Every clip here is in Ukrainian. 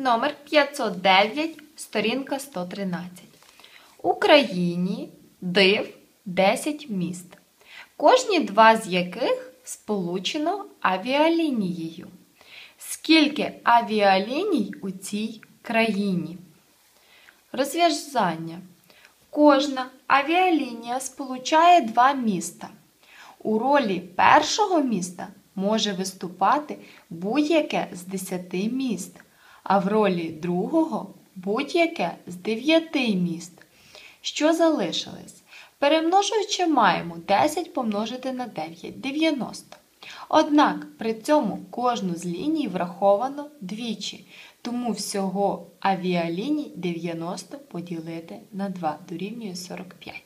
номер 509, сторінка 113. Україні див 10 міст, кожні два з яких сполучено авіалінією. Скільки авіаліній у цій країні? Розв'язання. Кожна авіалінія сполучає два міста. У ролі першого міста може виступати будь-яке з 10 міст, а в ролі другого будь-яке з 9 міст. Що залишилось? Перемножуючи маємо 10 помножити на 9 90. Однак при цьому кожну з ліній враховано двічі, тому всього авіаліній 90 поділити на 2 дорівнює 45.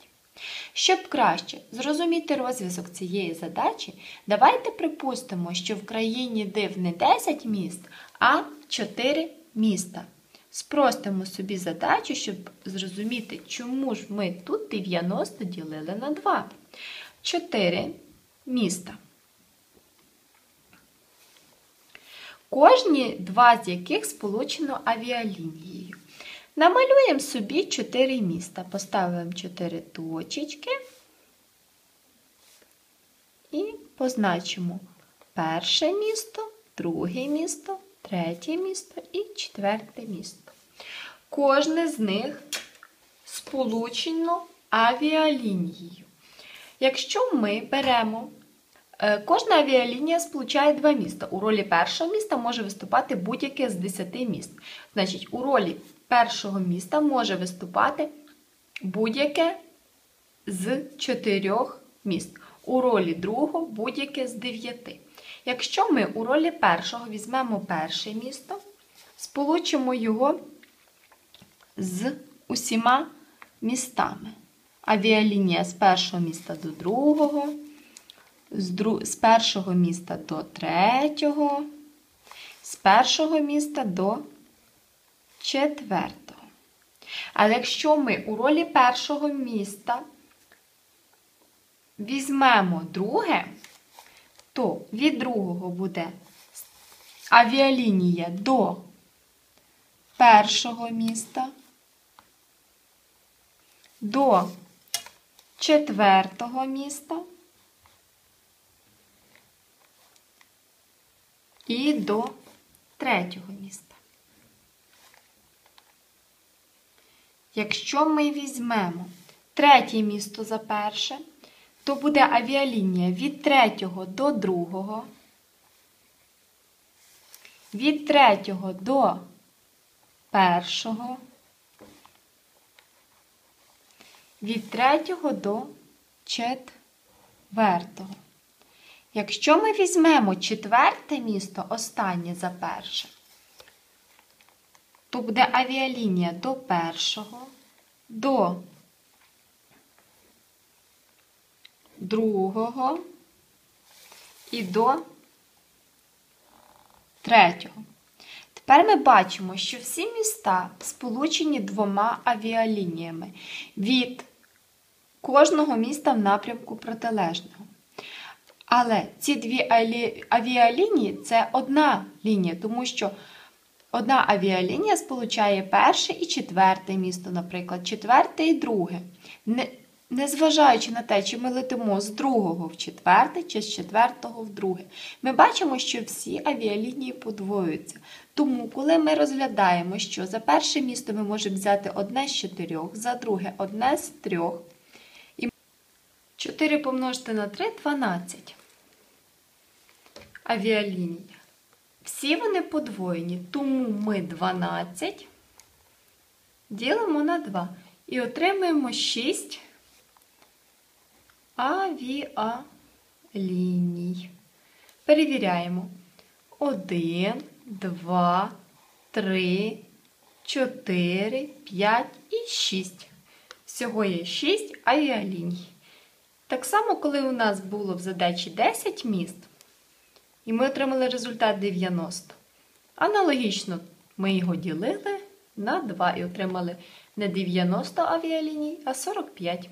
Щоб краще зрозуміти розв'язок цієї задачі, давайте припустимо, що в країні див не 10 міст, а 4 міста. Спростимо собі задачу, щоб зрозуміти, чому ж ми тут 90 ділили на 2. 4 міста. Кожні два з яких сполучено авіалінією. Намалюємо собі 4 міста. Поставимо 4 точечки і позначимо перше місто, друге місто, третє місто і четверте місто. Кожне з них сполучено авіалінією. Якщо ми беремо Е, кожна авіалінія сполучає два міста. У ролі першого міста може виступати будь-яке з 10 міст. Значить, у ролі першого міста може виступати будь-яке з 4 міст. У ролі другого будь-яке з 9. Якщо ми у ролі першого візьмемо перше місто, сполучимо його з усіма містами. Авіалінія з першого міста до другого з, дру... з першого міста до третього, з першого міста до четвертого. Але якщо ми у ролі першого міста візьмемо друге, то від другого буде авіалінія до першого міста, до четвертого міста. і до третього міста. Якщо ми візьмемо третє місто за перше, то буде авіалінія від третього до другого, від третього до першого, від третього до четвертого. Якщо ми візьмемо четверте місто, останнє за перше, то буде авіалінія до першого, до другого і до третього. Тепер ми бачимо, що всі міста сполучені двома авіалініями від кожного міста в напрямку протилежного. Але ці дві авіалінії це одна лінія, тому що одна авіалінія сполучає перше і четверте місто, наприклад, четверте і друге. Не, Незважаючи на те, чи ми летимо з другого в четверте, чи з четвертого в друге, ми бачимо, що всі авіалінії подвоюються. Тому, коли ми розглядаємо, що за перше місто ми можемо взяти одне з чотирьох, за друге одне з трьох. 4 помножити на 3 12. Авіалінія. Всі вони подвоєні, тому ми 12 ділимо на 2 і отримуємо 6 авіаліній. Перевіряємо. 1, 2, 3, 4, 5 і 6. Всього є 6 авіаліній. Так само, коли у нас було в задачі 10 міст, і ми отримали результат 90. Аналогічно ми його ділили на 2 і отримали не 90 авіаліній, а 45.